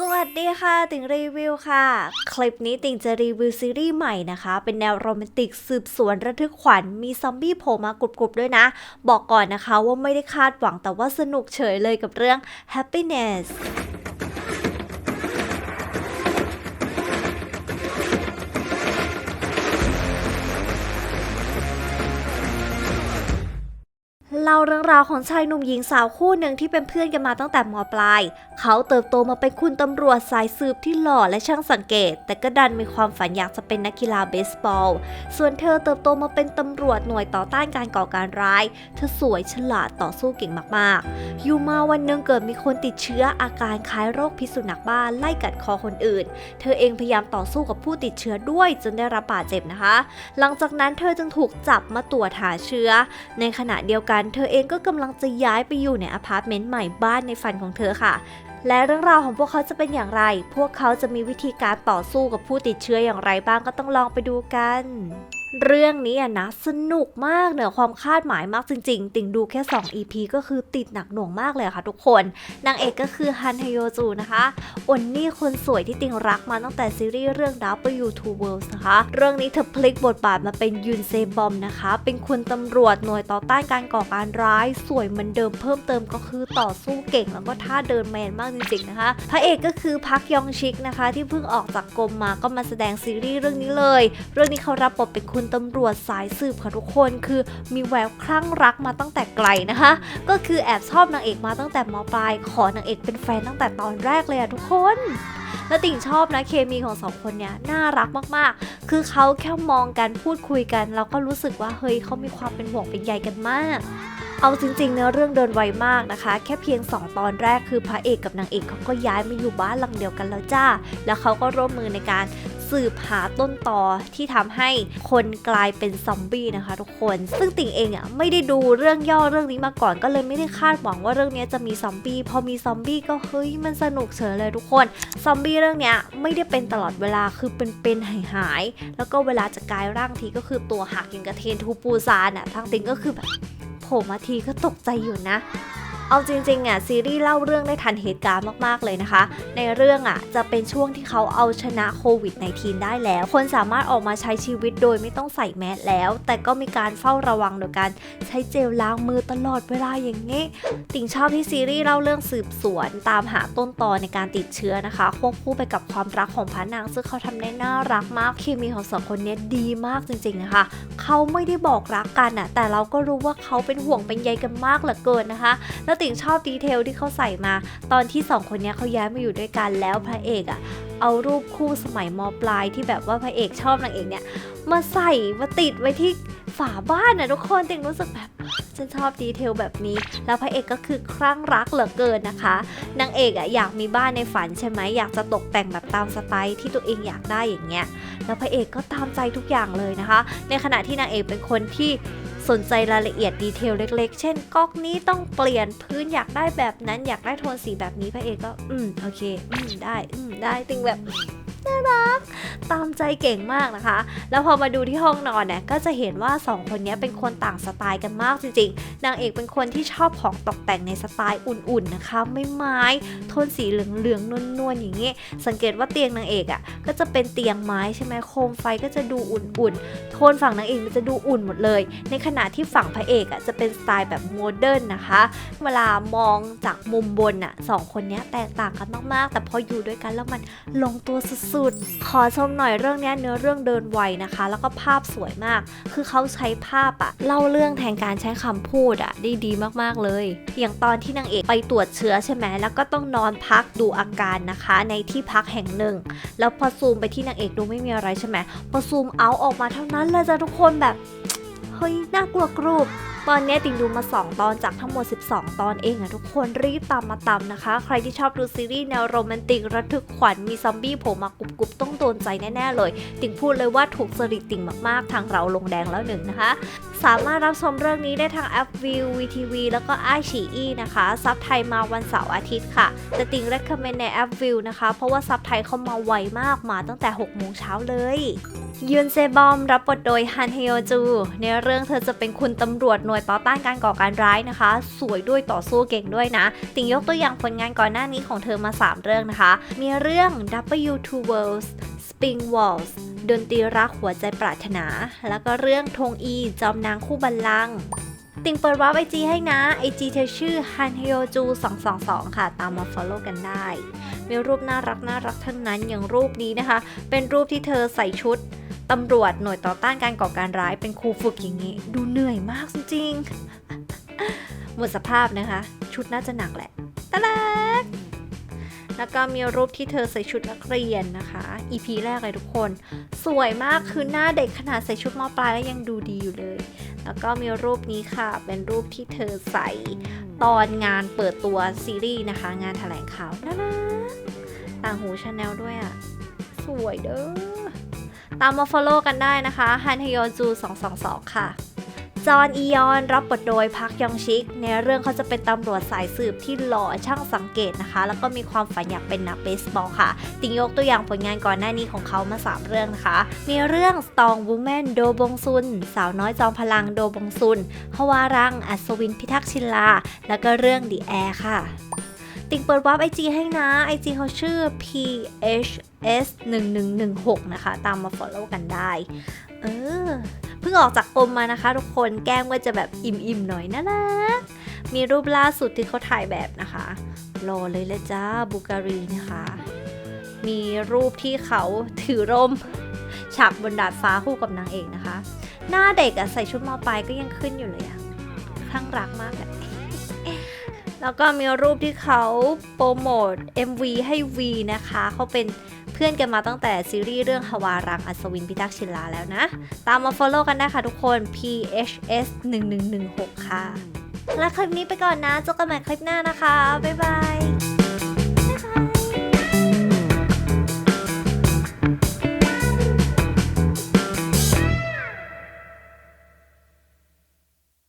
สวัสดีค่ะ ติ่งรีวิวค่ะ คลิปนี้ติ่งจะรีวิวซีรีส์ใหม่นะคะ เป็นแนวโรแมนติกสืบสวนระทึกขวัญมีซอมบี้โผล่มากรุบๆด้วยนะ บอกก่อนนะคะว่าไม่ได้คาดหวังแต่ว่าสนุกเฉยเลยกับเรื่อง happiness เล่าเรื่องราวของชายหนุ่มหญิงสาวคู่หนึ่งที่เป็นเพื่อนกันมาตั้งแต่มปลาย เขาเติบโตมาเป็นคุณตำรวจสายสืบที่หล่อและช่างสังเกต แต่ก็ดันมีความฝันอยากจะเป็นนักกีฬาเบสบอล ส่วนเธอเติบโตมาเป็นตำรวจหน่วยต่อต้านการก่อการร้าย เธอสวยฉลาดต่อสู้เก่งมากๆ อยู่มาวันหนึ่งเกิดมีคนติดเชื้ออาการคล้ายโรคพิษสุนัขบ้าไล่กัดคอคนอื่น เธอเองพยายามต่อสู้กับผู้ติดเชื้อด้วยจนได้รับบาดเจ็บนะคะ หลังจากนั้นเธอจึงถูกจับมาตรวจหาเชื้อ ในขณะเดียวกันเธอเองก็กำลังจะย้ายไปอยู่ในอพาร์ตเมนต์ใหม่บ้านในฝันของเธอค่ะ และเรื่องราวของพวกเขาจะเป็นอย่างไร พวกเขาจะมีวิธีการต่อสู้กับผู้ติดเชื้ออย่างไรบ้างก็ต้องลองไปดูกัน เรื่องนี้อะนะสนุกมากเหนือความคาดหมายมากจริง ๆ ติงดูแค่ 2 EP ก็คือติดหนักหน่วงมากเลยค่ะทุกคน นางเอกก็คือฮันฮโยจูนะคะอนนี่คนสวยที่ติงรักมาตั้งแต่ซีรีส์เรื่อง W2 Worlds นะคะ เรื่องนี้เธอพลิกบทบาทมาเป็นยุนเซบอมนะคะ เป็นคุณตำรวจหน่วยต่อต้านการก่อการร้าย สวยเหมือนเดิมเพิ่มเติมก็คือต่อสู้เก่งแล้วก็ท่าเดินแมนมากจริงๆนะคะพระเอกก็คือพักยองชิกนะคะ ที่เพิ่งออกจากกรมมาก็มาแสดงซีรีส์เรื่องนี้เลย เรื่องนี้เขารับบทเป็นคุณตำรวจสายสืบค่ะทุกคนคือมีแววคลั่งรักมาตั้งแต่ไกลนะคะ ก็คือแอบชอบนางเอกมาตั้งแต่มปลาย ขอนางเอกเป็นแฟนตั้งแต่ตอนแรกเลยอะทุกคนแล้วติ่งชอบนะเคมีของสองคนเนี้ยน่ารักมากๆ คือเขาแค่มองกันพูดคุยกันเราก็รู้สึกว่าเฮ้ยเขามีความเป็นห่วงเป็นใยกันมากเอาจริงๆเนื้อเรื่องเดินไวมากนะคะ แค่เพียง 2 ตอนแรกคือพระเอกกับนางเอกเขาก็ย้ายมาอยู่บ้านหลังเดียวกันแล้วจ้า แล้วเขาก็ร่วมมือในการ สืบหาต้นตอที่ทำให้คนกลายเป็นซอมบี้นะคะ ทุกคน ซึ่งติ่งเองอะไม่ได้ดูเรื่องย่อเรื่องนี้มาก่อนก็เลยไม่ได้คาดหวังว่าเรื่องนี้จะมีซอมบี้พอมีซอมบี้ก็เฮ้ยมันสนุกเฉยเลยทุกคนซอมบี้เรื่องเนี้ยไม่ได้เป็นตลอดเวลาคือเป็นเป็นหายหายๆแล้วก็เวลาจะกลายร่างทีก็คือตัวหักอย่างกระเทนทูปูซานอะทางติ่งก็คือแบบผล่มาทีก็ตกใจอยู่นะ เอาจริงๆอะซีรีส์เล่าเรื่องได้ทันเหตุการณ์มากๆเลยนะคะ ในเรื่องอะจะเป็นช่วงที่เขาเอาชนะโควิด -19 ได้แล้ว คนสามารถออกมาใช้ชีวิตโดยไม่ต้องใส่แมสแล้ว แต่ก็มีการเฝ้าระวังโดยการใช้เจลล้างมือตลอดเวลาอย่างนี้ ติ่งชอบที่ซีรีส์เล่าเรื่องสืบสวนตามหาต้นตอในการติดเชื้อนะคะควบคู่ไปกับความรักของพระนางซึ่งเขาทำได้น่ารักมากเคมีของสองคนเนี้ยดีมากจริงๆนะคะเขาไม่ได้บอกรักกันอะแต่เราก็รู้ว่าเขาเป็นห่วงเป็นใยกันมากเหลือเกินนะคะ แล้วติ่งชอบดีเทลที่เขาใส่มา ตอนที่สองคนนี้เขาย้ายมาอยู่ด้วยกันแล้วพระเอกอะเอารูปคู่สมัยมปลายที่แบบว่าพระเอกชอบนางเอกเนี่ยมาใส่มาติดไว้ที่ฝาบ้านอะทุกคนติ่งรู้สึกแบบฉันชอบดีเทลแบบนี้ แล้วพระเอกก็คือคลั่งรักเหลือเกินนะคะนางเอกอะอยากมีบ้านในฝันใช่ไหมอยากจะตกแต่งแบบตามสไตล์ที่ตัวเองอยากได้อย่างเงี้ยแล้วพระเอกก็ตามใจทุกอย่างเลยนะคะ ในขณะที่นางเอกเป็นคนที่ สนใจรายละเอียดดีเทลเล็ก ๆ เช่นก๊อกนี้ต้องเปลี่ยนพื้นอยากได้แบบนั้นอยากได้โทนสีแบบนี้พระเอกก็ อืมโอเค อืมได้ อืมได้ติงแบบ น่ารัก ตามใจเก่งมากนะคะ แล้วพอมาดูที่ห้องนอนเนี่ยก็จะเห็นว่าสองคนนี้เป็นคนต่างสไตล์กันมากจริงๆ นางเอกเป็นคนที่ชอบของตกแต่งในสไตล์อุ่นๆนะคะ ไม่ไม้โทนสีเหลืองๆนวลๆอย่างเงี้ สังเกตว่าเตียงนางเอกอะ่ะก็จะเป็นเตียงไม้ใช่ไหมโคมไฟก็จะดูอุ่นๆ โทนฝั่งนางเอกมันจะดูอุ่นหมดเลย ในขณะที่ฝั่งพระเอกอะ่ะจะเป็นสไตล์แบบโมเดิร์นนะคะ เวลามองจากมุมบนอะสองคนนี้แตกต่างกันมากๆ แต่พออยู่ด้วยกันแล้วมันลงตัวสุดๆ ขอชมหน่อยเรื่องนี้เนื้อเรื่องเดินไวนะคะ แล้วก็ภาพสวยมาก คือเขาใช้ภาพอะเล่าเรื่องแทนการใช้คำพูดอะได้ดีมากๆเลย อย่างตอนที่นางเอกไปตรวจเชื้อใช่ไหมแล้วก็ต้องนอนพักดูอาการนะคะ ในที่พักแห่งหนึ่ง แล้วพอซูมไปที่นางเอกดูไม่มีอะไรใช่ไหมพอซูมเอาออกมาเท่านั้นเลยจ้ะทุกคนแบบเฮ้ยน่ากลัวกรูบ ตอนนี้ติงดูมา 2 ตอนจากทั้งหมด 12 ตอนเองอะทุกคนรีบตามมาตามนะคะ ใครที่ชอบดูซีรีส์แนวโรแมนติกระทึกขวัญมีซอมบี้โผล่มากรุบๆต้องโดนใจแน่ๆเลย ติงพูดเลยว่าถูกสริติ่งมากๆ ทางเราลงแดงแล้วหนึ่งนะคะ สามารถรับชมเรื่องนี้ได้ทางแอปวิววีทีวีแล้วก็ไอชีอีนะคะ ซับไทยมาวันเสาร์อาทิตย์ค่ะแต่ติง recommend ในแอปวิวนะคะ เพราะว่าซับไทยเขามาไวมากมาตั้งแต่6โมงเช้าเลย ยุนเซบอมรับบทโดยฮันเฮโยจู ในเรื่องเธอจะเป็นคุณตำรวจหน่วยวยต่อต้านการก่อการร้ายนะคะ สวยด้วยต่อสู้เก่งด้วยนะ ติงยกตัวอย่างผลงานก่อนหน้านี้ของเธอมา 3 เรื่องนะคะ มีเรื่อง W2 Worlds Spring Walls ดนตรีรักหัวใจปรารถนา แล้วก็เรื่องธงอี จอมนางคู่บัลลังก์ติงเปิดวาร์ปไอจีให้นะไอจีเธอชื่อ Han h y o j u 222 ค่ะ ตามมา follow กันได้ มีรูปน่ารักน่ารักทั้งนั้นอย่างรูปนี้นะคะ เป็นรูปที่เธอใส่ชุด ตำรวจหน่วยต่อต้านการก่อการร้ายเป็นครูฝึกอย่างนี้ ดูเหนื่อยมากจริงๆ หมดสภาพนะคะ ชุดน่าจะหนักแหละตะแลกแล้วก็มีรูปที่เธอใส่ชุดนักเรียนนะคะ EP แรกเลยทุกคน สวยมากคือหน้าเด็กขนาดใส่ชุดมปลายแล้วยังดูดีอยู่เลย แล้วก็มีรูปนี้ค่ะ เป็นรูปที่เธอใส่ตอนงานเปิดตัวซีรีส์นะคะ งานแถลงข่าวน่ารักต่างหูชาแนลด้วยอะ่ะ สวยเด้อ ตามมา follow กันได้นะคะฮันฮยอนจู222 ค่ะ จอห์นอียอนรับบทโดยพักยองชิก ในเรื่องเขาจะเป็นตำรวจสายสืบที่หล่อช่างสังเกตนะคะ แล้วก็มีความฝันอยากเป็นนักเบสบอลค่ะ ติงยกตัวอย่างผลงานก่อนหน้านี้ของเขามา 3 เรื่องนะคะ มีเรื่อง Strong Woman โดบงซุน สาวน้อยจอมพลังโดบงซุนฮวารัง อัศวินพิทักษ์ชินลา แล้วก็เรื่อง The Air ค่ะ ติงเปิดวาร์ปไอจีให้นะไอจีเขาชื่อ phs 1 1 1 6นะคะ ตามมา follow กันได้ เออ เพิ่งออกจากกรมมานะคะ ทุกคนแก้มก็จะแบบอิ่มๆหน่อยนะนะมีรูปล่าสุดที่เขาถ่ายแบบนะคะ รอเลยละจ้าบูการีนะคะ มีรูปที่เขาถือร่มฉากบนดาดฟ้าคู่กับนางเอกนะคะ หน้าเด็กอะใส่ชุดมอปลายก็ยังขึ้นอยู่เลยอะคลั่งรักมากเลย แล้วก็มีรูปที่เขาโปรโมท MV ให้ V นะคะ เขาเป็นเพื่อนกันมาตั้งแต่ซีรีส์เรื่องฮวารังอัศวินพิทักษ์ชินลาแล้วนะ ตามมา follow กันได้ค่ะทุกคน PHS 1116 ค่ะ และคลิปนี้ไปก่อนนะเจอกันใหม่คลิปหน้านะคะ บ๊ายบาย